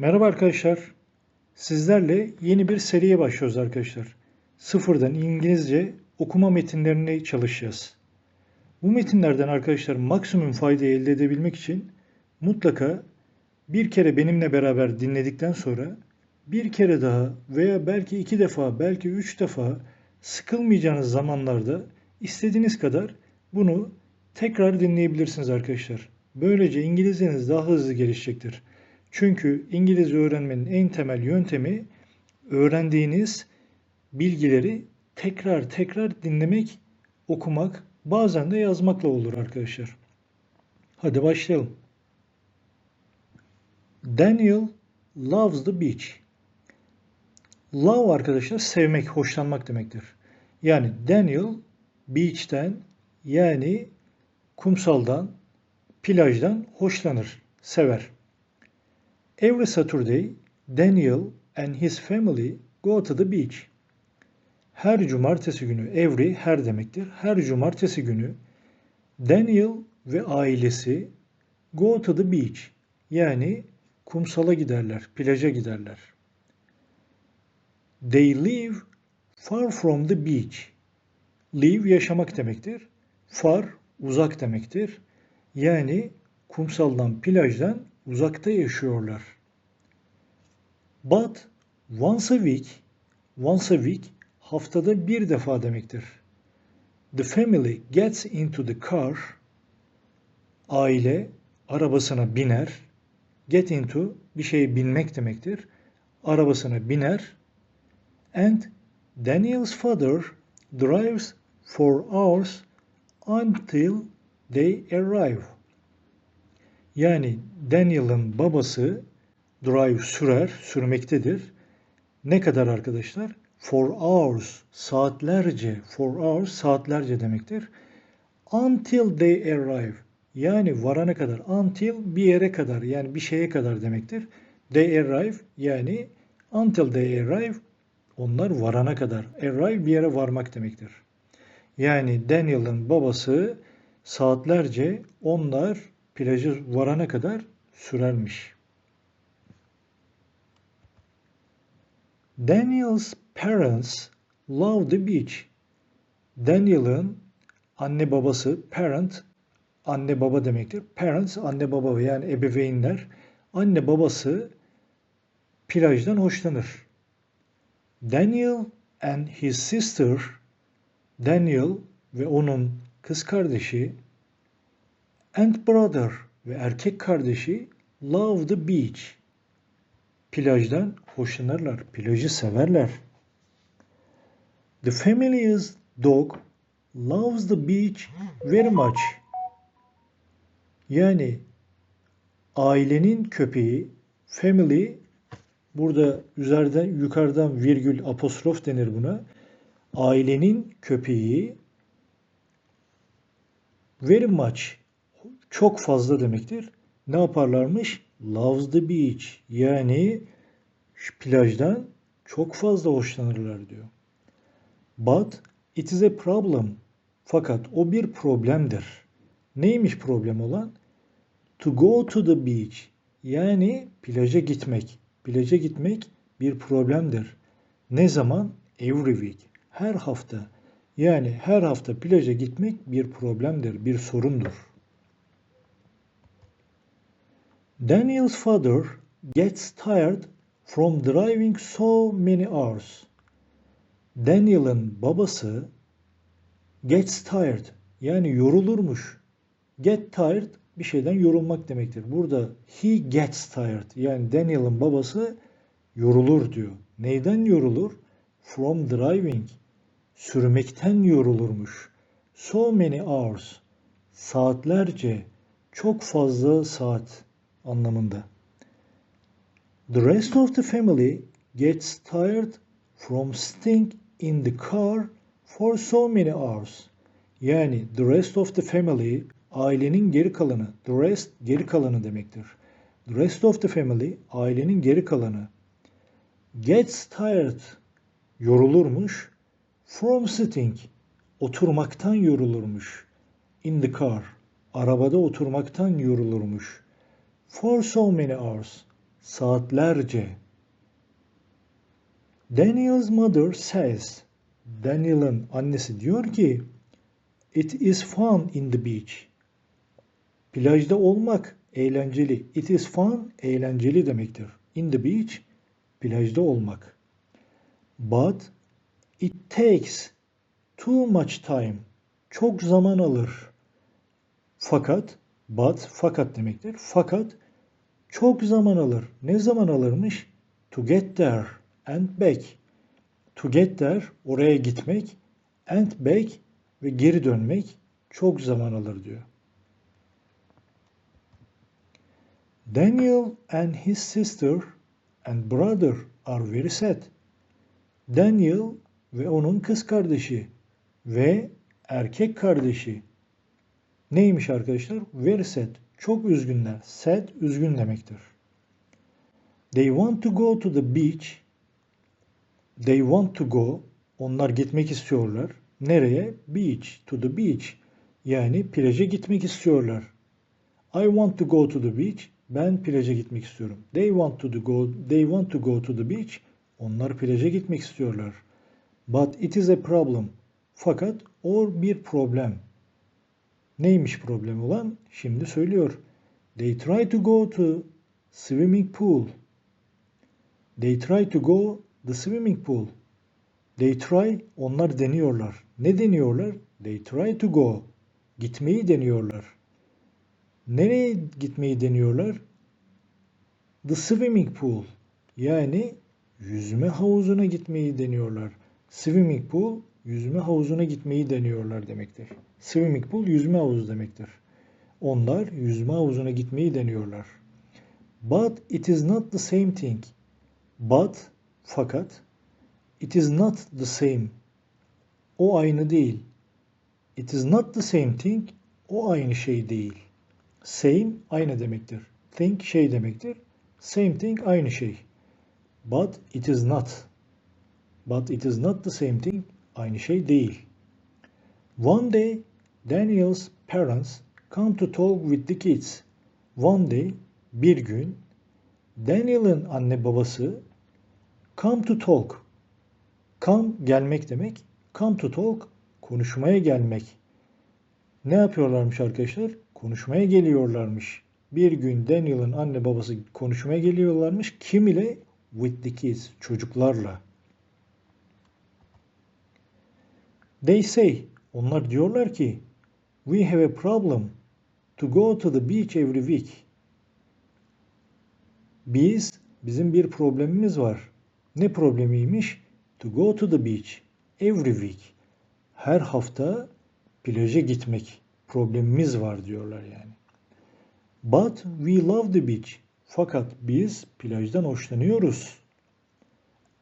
Merhaba arkadaşlar. Sizlerle yeni bir seriye başlıyoruz arkadaşlar. Sıfırdan İngilizce okuma metinlerini çalışacağız. Bu metinlerden arkadaşlar maksimum faydayı elde edebilmek için mutlaka bir kere benimle beraber dinledikten sonra bir kere daha veya belki iki defa, belki üç defa sıkılmayacağınız zamanlarda istediğiniz kadar bunu tekrar dinleyebilirsiniz arkadaşlar. Böylece İngilizceniz daha hızlı gelişecektir. Çünkü İngilizce öğrenmenin en temel yöntemi öğrendiğiniz bilgileri tekrar tekrar dinlemek, okumak, bazen de yazmakla olur arkadaşlar. Hadi başlayalım. Daniel loves the beach. Love arkadaşlar sevmek, hoşlanmak demektir. Yani Daniel beach'ten yani kumsaldan, plajdan hoşlanır, sever. Every Saturday, Daniel and his family go to the beach. Her cumartesi günü, every her demektir. Her cumartesi günü Daniel ve ailesi go to the beach. Yani kumsala giderler, plaja giderler. They live far from the beach. Live yaşamak demektir. Far uzak demektir. Yani kumsaldan, plajdan uzakta yaşıyorlar. But once a week, once a week haftada bir defa demektir. The family gets into the car, aile arabasına biner. Get into bir şeye binmek demektir. Arabasına biner. And Daniel's father drives for hours until they arrive. Yani Daniel'ın babası drive sürer, sürmektedir. Ne kadar arkadaşlar? For hours, saatlerce, for hours saatlerce demektir. Until they arrive. Yani varana kadar. Until bir yere kadar yani bir şeye kadar demektir. They arrive yani until they arrive onlar varana kadar. Arrive bir yere varmak demektir. Yani Daniel'ın babası saatlerce onlar plajı varana kadar sürermiş. Daniel's parents love the beach. Daniel'ın anne babası, parent, anne baba demektir. Parents, anne baba yani ebeveynler. Anne babası plajdan hoşlanır. Daniel and his sister, Daniel ve onun kız kardeşi and brother ve erkek kardeşi love the beach. Plajdan hoşlanırlar, plajı severler. The family's dog loves the beach very much. Yani ailenin köpeği, family burada üzerden yukarıdan virgül apostrof denir buna. Ailenin köpeği very much çok fazla demektir. Ne yaparlarmış? Loves the beach. Yani plajdan çok fazla hoşlanırlar diyor. But it is a problem. Fakat o bir problemdir. Neymiş problem olan? To go to the beach. Yani plaja gitmek. Plaja gitmek bir problemdir. Ne zaman? Every week. Her hafta. Yani her hafta plaja gitmek bir problemdir, bir sorundur. Daniel's father gets tired from driving so many hours. Daniel'ın babası gets tired yani yorulurmuş. Get tired bir şeyden yorulmak demektir. Burada he gets tired yani Daniel'ın babası yorulur diyor. Neyden yorulur? From driving. Sürmekten yorulurmuş. So many hours. Saatlerce. Çok fazla saat anlamında. The rest of the family gets tired from staying in the car for so many hours. Yani the rest of the family ailenin geri kalanı. The rest geri kalanı demektir. The rest of the family ailenin geri kalanı. Gets tired yorulurmuş. From sitting oturmaktan yorulurmuş. In the car arabada oturmaktan yorulurmuş. For so many hours saatlerce. Daniel's mother says, Daniel'ın annesi diyor ki, It is fun in the beach. Plajda olmak eğlenceli. It is fun, eğlenceli demektir. In the beach, plajda olmak. But it takes too much time. Çok zaman alır. Fakat, but, fakat demektir. Fakat çok zaman alır. Ne zaman alırmış? To get there and back. To get there, oraya gitmek. And back ve geri dönmek çok zaman alır diyor. Daniel and his sister and brother are very sad. Daniel ve onun kız kardeşi ve erkek kardeşi neymiş arkadaşlar? Very sad. Çok üzgünler. Sad üzgün demektir. They want to go to the beach. They want to go. Onlar gitmek istiyorlar. Nereye? Beach. To the beach. Yani plaja gitmek istiyorlar. I want to go to the beach. Ben plaja gitmek istiyorum. They want to go they want to go to the beach. Onlar plaja gitmek istiyorlar. But it is a problem. Fakat o bir problem. Neymiş problem olan? Şimdi söylüyor. They try to go to swimming pool. They try to go the swimming pool. They try, onlar deniyorlar. Ne deniyorlar? They try to go. Gitmeyi deniyorlar. Nereye gitmeyi deniyorlar? The swimming pool. Yani yüzme havuzuna gitmeyi deniyorlar. Swimming pool, yüzme havuzuna gitmeyi deniyorlar demektir. Swimming pool, yüzme havuzu demektir. Onlar yüzme havuzuna gitmeyi deniyorlar. But it is not the same thing. But, fakat, it is not the same. O aynı değil. It is not the same thing. O aynı şey değil. Same aynı demektir. Think şey demektir. Same thing aynı şey. But it is not. But it is not the same thing. Aynı şey değil. One day, Daniel's parents come to talk with the kids. One day, bir gün, Daniel'ın anne babası come to talk. Come gelmek demek. Come to talk konuşmaya gelmek. Ne yapıyorlarmış arkadaşlar? Konuşmaya geliyorlarmış. Bir gün Daniel'ın anne babası konuşmaya geliyorlarmış. Kim ile? With the kids. Çocuklarla. They say, onlar diyorlar ki, we have a problem to go to the beach every week. Biz, bizim bir problemimiz var. Ne problemiymiş? To go to the beach every week. Her hafta plaja gitmek problemimiz var diyorlar yani. But we love the beach. Fakat biz plajdan hoşlanıyoruz.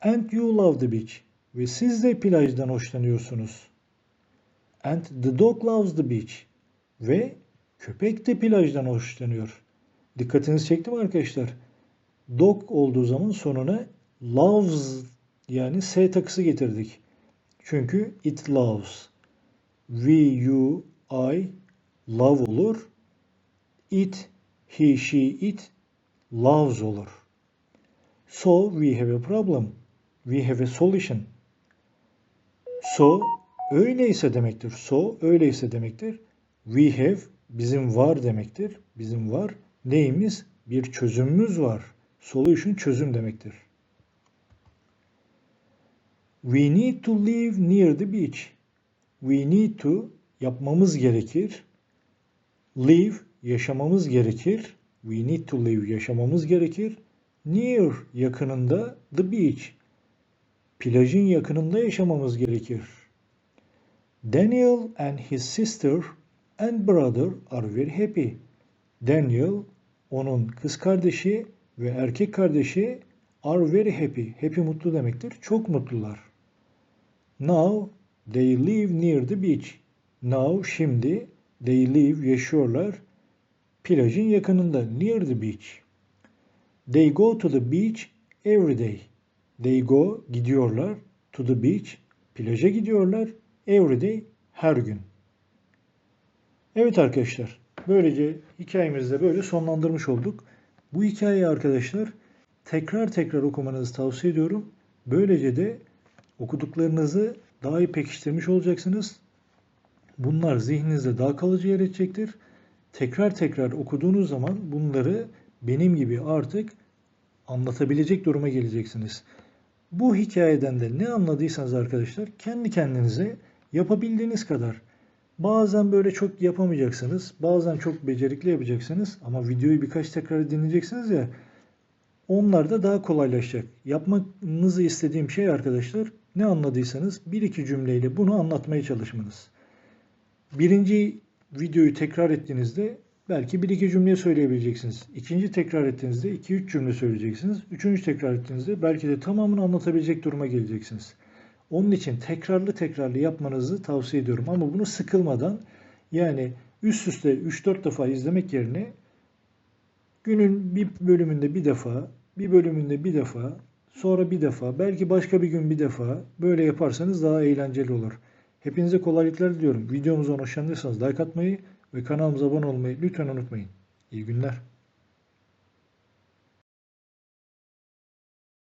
And you love the beach. Ve siz de plajdan hoşlanıyorsunuz. And the dog loves the beach. Ve köpek de plajdan hoşlanıyor. Dikkatinizi çekti mi arkadaşlar? Dog olduğu zaman sonuna loves yani S takısı getirdik. Çünkü it loves. We, you, I love olur. It, he, she, it loves olur. So we have a problem. We have a solution. So öyleyse demektir. So öyleyse demektir. We have bizim var demektir. Bizim var. Neyimiz? Bir çözümümüz var. Solution çözüm demektir. We need to live near the beach. We need to yapmamız gerekir. Live yaşamamız gerekir. We need to live yaşamamız gerekir. Near yakınında the beach. Plajın yakınında yaşamamız gerekir. Daniel and his sister and brother are very happy. Daniel, onun kız kardeşi ve erkek kardeşi are very happy. Happy mutlu demektir. Çok mutlular. Now they live near the beach. Now şimdi they live yaşıyorlar plajın yakınında near the beach. They go to the beach every day. They go gidiyorlar to the beach plaja gidiyorlar every day her gün. Evet arkadaşlar böylece hikayemizi de böyle sonlandırmış olduk. Bu hikayeyi arkadaşlar tekrar tekrar okumanızı tavsiye ediyorum. Böylece de okuduklarınızı daha iyi pekiştirmiş olacaksınız. Bunlar zihninizde daha kalıcı yer edecektir. Tekrar tekrar okuduğunuz zaman bunları benim gibi artık anlatabilecek duruma geleceksiniz. Bu hikayeden de ne anladıysanız arkadaşlar kendi kendinize yapabildiğiniz kadar bazen böyle çok yapamayacaksınız. Bazen çok becerikli yapacaksınız ama videoyu birkaç tekrar dinleyeceksiniz ya onlar da daha kolaylaşacak. Yapmanızı istediğim şey arkadaşlar ne anladıysanız bir iki cümleyle bunu anlatmaya çalışmanız. Birinci videoyu tekrar ettiğinizde belki bir iki cümle söyleyebileceksiniz. İkinci tekrar ettiğinizde iki üç cümle söyleyeceksiniz. Üçüncü tekrar ettiğinizde belki de tamamını anlatabilecek duruma geleceksiniz. Onun için tekrarlı tekrarlı yapmanızı tavsiye ediyorum. Ama bunu sıkılmadan yani üst üste 3-4 defa izlemek yerine günün bir bölümünde bir defa, bir bölümünde bir defa, sonra bir defa, belki başka bir gün bir defa böyle yaparsanız daha eğlenceli olur. Hepinize kolaylıklar diliyorum. Videomuzdan hoşlandıysanız like atmayı ve kanalımıza abone olmayı lütfen unutmayın. İyi günler.